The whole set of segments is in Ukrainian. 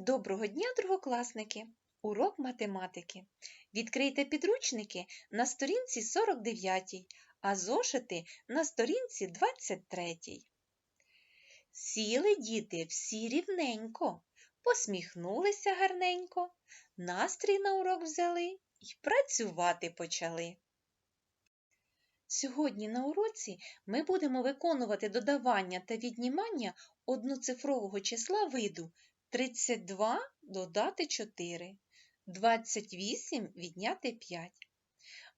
Доброго дня, другокласники! Урок математики. Відкрийте підручники на сторінці 49, а зошити на сторінці 23. Сіли діти всі рівненько, посміхнулися гарненько, настрій на урок взяли і працювати почали. Сьогодні на уроці ми будемо виконувати додавання та віднімання одноцифрового числа виду 32 додати 4, 28 відняти 5.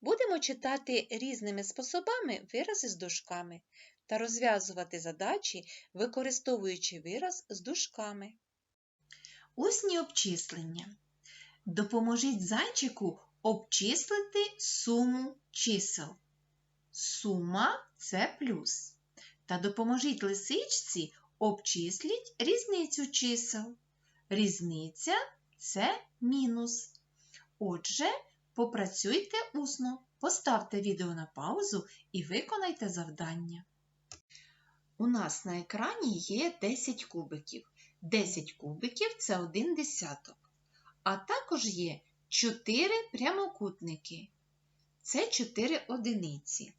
Будемо читати різними способами вирази з дужками та розв'язувати задачі, використовуючи вираз з дужками. Усні обчислення. Допоможіть зайчику обчислити суму чисел. Сума це плюс. Та допоможіть лисичці обчисліть різницю чисел. Різниця це мінус. Отже, попрацюйте усно, поставте відео на паузу і виконайте завдання. У нас на екрані є 10 кубиків. 10 кубиків це 1 десяток. А також є 4 прямокутники. Це 4 одиниці.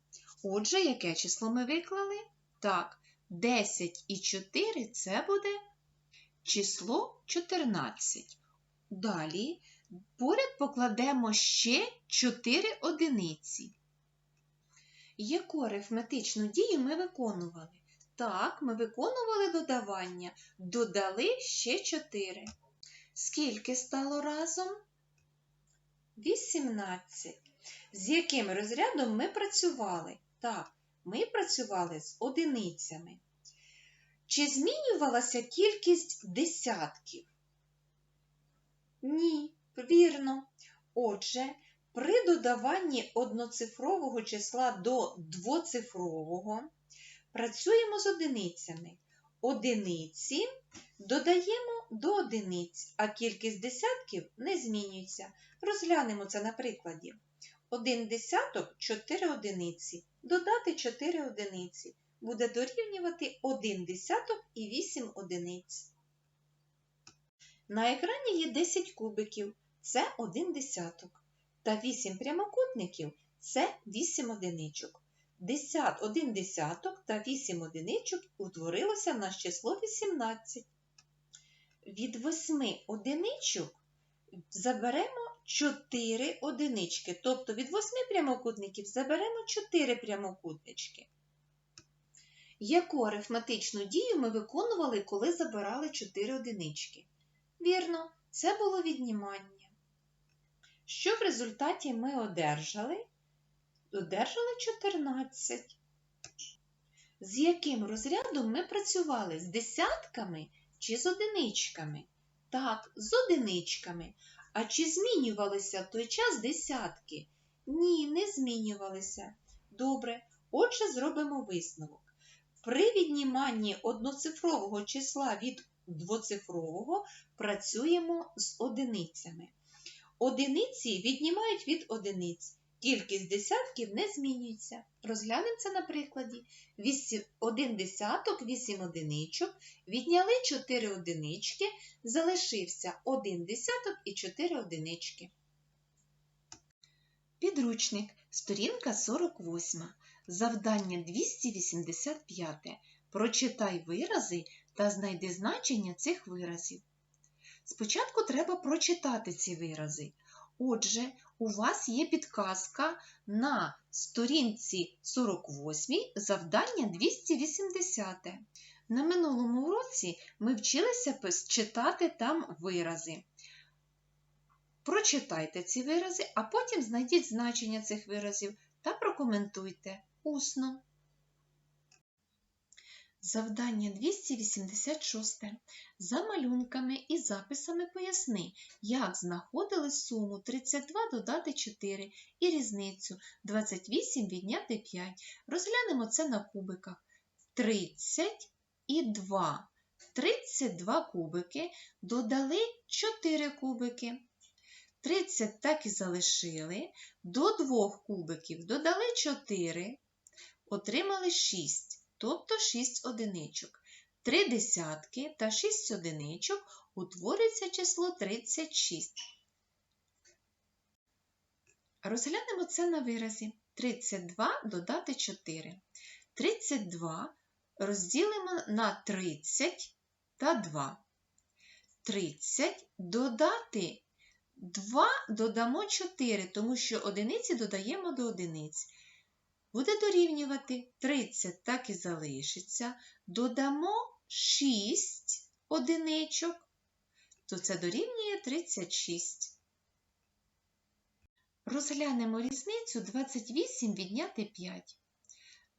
Отже, яке число ми виклали? Так, 10 і 4 це буде число 14. Далі поряд покладемо ще 4 одиниці. Яку арифметичну дію ми виконували? Так, ми виконували додавання, додали ще 4. Скільки стало разом? 18. З яким розрядом ми працювали? Так, ми працювали з одиницями. Чи змінювалася кількість десятків? Ні, вірно. Отже, при додаванні одноцифрового числа до двоцифрового працюємо з одиницями. Одиниці додаємо до одиниць, а кількість десятків не змінюється. Розглянемо це на прикладі. Один десяток 4 одиниці. Додати 4 одиниці. Буде дорівнювати 1 десяток і 8 одиниць. На екрані є 10 кубиків. Це 1 десяток. Та 8 прямокутників це 8 одиничок. 10, 1 десяток та 8 одиничок утворилося в число 18. Від 8 одиничок заберемо 4 одинички. Тобто від 8 прямокутників заберемо 4 прямокутнички. Яку арифметичну дію ми виконували, коли забирали 4 одинички? Вірно, це було віднімання. Що в результаті ми одержали? Одержали 14. З яким розрядом ми працювали? З десятками чи з одиничками? Так, з одиничками. А чи змінювалися в той час десятки? Ні, не змінювалися. Добре, отже, зробимо висновок. При відніманні одноцифрового числа від двоцифрового працюємо з одиницями. Одиниці віднімають від одиниць. Кількість десятків не змінюється. Розглянемо це на прикладі. 1 десяток, 8 одиничок, відняли 4 одинички, залишився 1 десяток і 4 одинички. Підручник, сторінка 48. Завдання 285. Прочитай вирази та знайди значення цих виразів. Спочатку треба прочитати ці вирази. Отже, у вас є підказка на сторінці 48 завдання 280. На минулому уроці ми вчилися читати там вирази. Прочитайте ці вирази, а потім знайдіть значення цих виразів та прокоментуйте усно. Завдання 286. За малюнками і записами поясни, як знаходили суму 32 додати 4 і різницю 28 відняти 5. Розглянемо це на кубиках. 30 і 2. 32 кубики додали 4 кубики. 30 так і залишили. До 2 кубиків додали 4, отримали 6 тобто 6 одиничок. 3 десятки та 6 одиничок утворюється число 36. Розглянемо це на виразі. 32 додати 4. 32 розділимо на 30 та 2. 30 додати 2 додамо 4, тому що одиниці додаємо до одиниць. Буде дорівнювати 30, так і залишиться. Додамо 6 одиничок, то це дорівнює 36. Розглянемо різницю 28 відняти 5.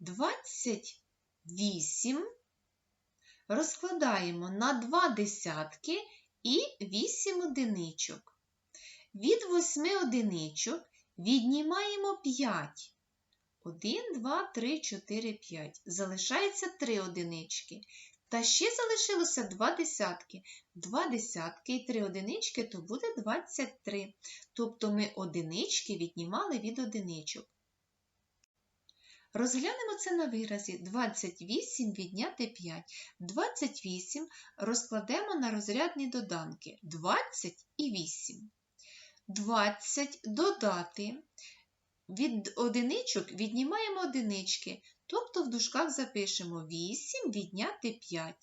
28 розкладаємо на 2 десятки і 8 одиничок. Від 8 одиничок віднімаємо 5. 1, 2, 3, 4, 5. Залишається 3 одинички. Та ще залишилося 2 десятки. 2 десятки і 3 одинички, то буде 23. Тобто ми одинички віднімали від одиничок. Розглянемо це на виразі 28 відняти 5. 28 розкладемо на розрядні доданки 20 і 8. 20 додати. Від одиничок віднімаємо одинички, тобто в дужках запишемо 8 відняти 5.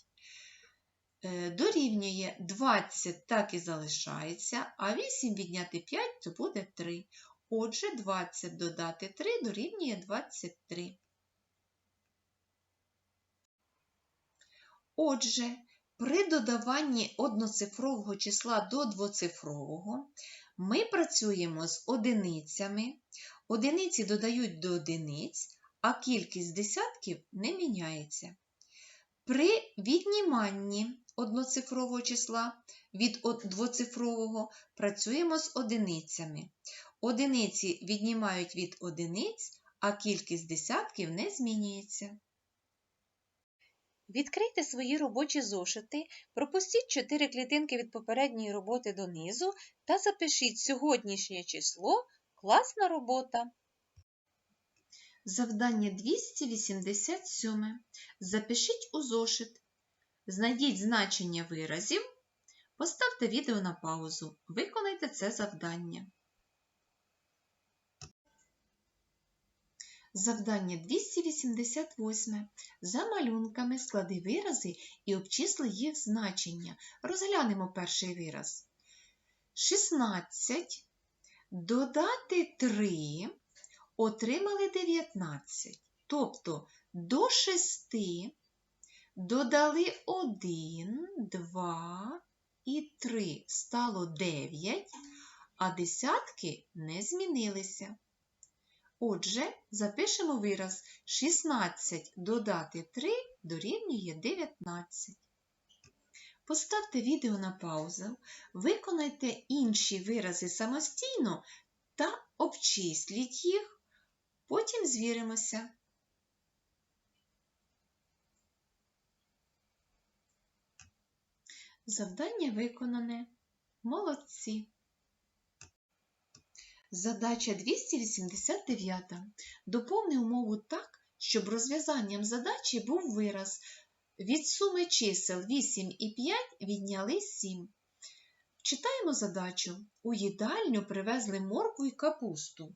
Е, Дорівнює 20 так і залишається, а 8 відняти 5 то буде 3. Отже, 20 додати 3 дорівнює 23. Отже, при додаванні одноцифрового числа до двоцифрового ми працюємо з одиницями. Одиниці додають до одиниць, а кількість десятків не міняється. При відніманні одноцифрового числа від двоцифрового працюємо з одиницями. Одиниці віднімають від одиниць, а кількість десятків не змінюється. Відкрийте свої робочі зошити, пропустіть 4 клітинки від попередньої роботи донизу та запишіть сьогоднішнє число Класна робота. Завдання 287. Запишіть у зошит. Знайдіть значення виразів. Поставте відео на паузу. Виконайте це завдання. Завдання 288. За малюнками склади вирази і обчисли їх значення. Розглянемо перший вираз. 16 додати 3 отримали 19. Тобто до 6 додали 1, 2 і 3 стало 9, а десятки не змінилися. Отже, запишемо вираз 16 додати 3 дорівнює 19. Поставте відео на паузу, виконайте інші вирази самостійно та обчисліть їх, потім звіримося. Завдання виконане. Молодці. Задача 289. Доповни умову так, щоб розв'язанням задачі був вираз. Від суми чисел 8 і 5 відняли 7. Читаємо задачу. У їдальню привезли моркву і капусту.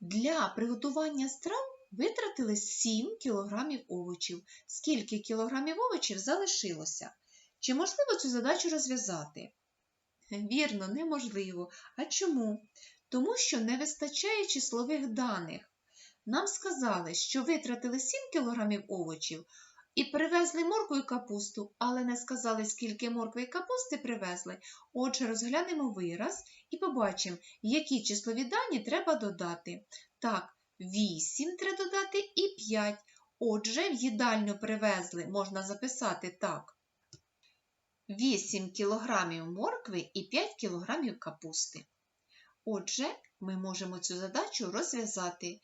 Для приготування страв витратили 7 кг овочів. Скільки кілограмів овочів залишилося? Чи можливо цю задачу розв'язати? Вірно, неможливо. А чому? Тому що не вистачає числових даних. Нам сказали, що витратили 7 кг овочів і привезли моркву і капусту, але не сказали, скільки моркви і капусти привезли. Отже, розглянемо вираз і побачимо, які числові дані треба додати. Так, 8 треба додати і 5. Отже, в їдальню привезли, можна записати так. 8 кг моркви і 5 кг капусти. Отже, ми можемо цю задачу розв'язати.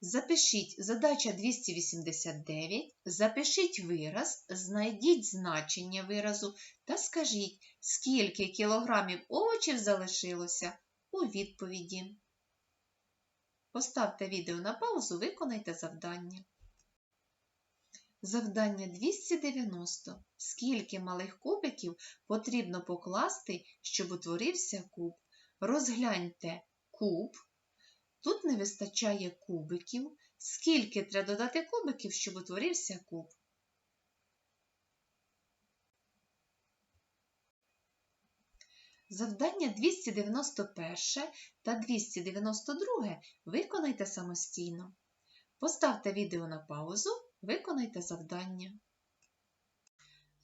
Запишіть задача 289, запишіть вираз, знайдіть значення виразу та скажіть, скільки кілограмів овочів залишилося у відповіді. Поставте відео на паузу, виконайте завдання. Завдання 290. Скільки малих кубиків потрібно покласти, щоб утворився куб? Розгляньте куб. Тут не вистачає кубиків. Скільки треба додати кубиків, щоб утворився куб? Завдання 291 та 292 виконайте самостійно. Поставте відео на паузу, виконайте завдання.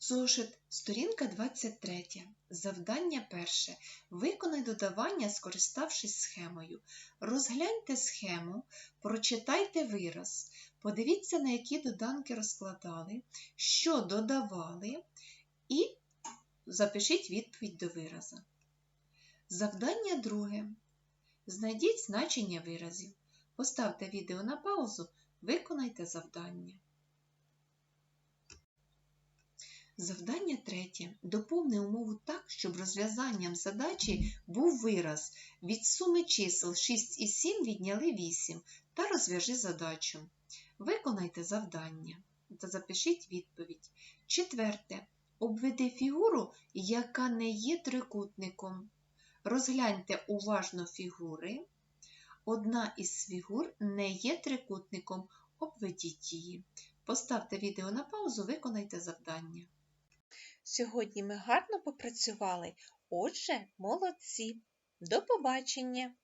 Зошит, сторінка 23. Завдання перше. Виконай додавання, скориставшись схемою. Розгляньте схему, прочитайте вираз. Подивіться, на які доданки розкладали, що додавали, і запишіть відповідь до вираза. Завдання друге. Знайдіть значення виразів. Поставте відео на паузу, виконайте завдання. Завдання третє. Доповни умову так, щоб розв'язанням задачі був вираз. Від суми чисел 6 і 7 відняли 8 та розв'яжи задачу. Виконайте завдання та запишіть відповідь. Четверте. Обведи фігуру, яка не є трикутником. Розгляньте уважно фігури. Одна із фігур не є трикутником. Обведіть її. Поставте відео на паузу, виконайте завдання. Сьогодні ми гарно попрацювали. Отже, молодці. До побачення!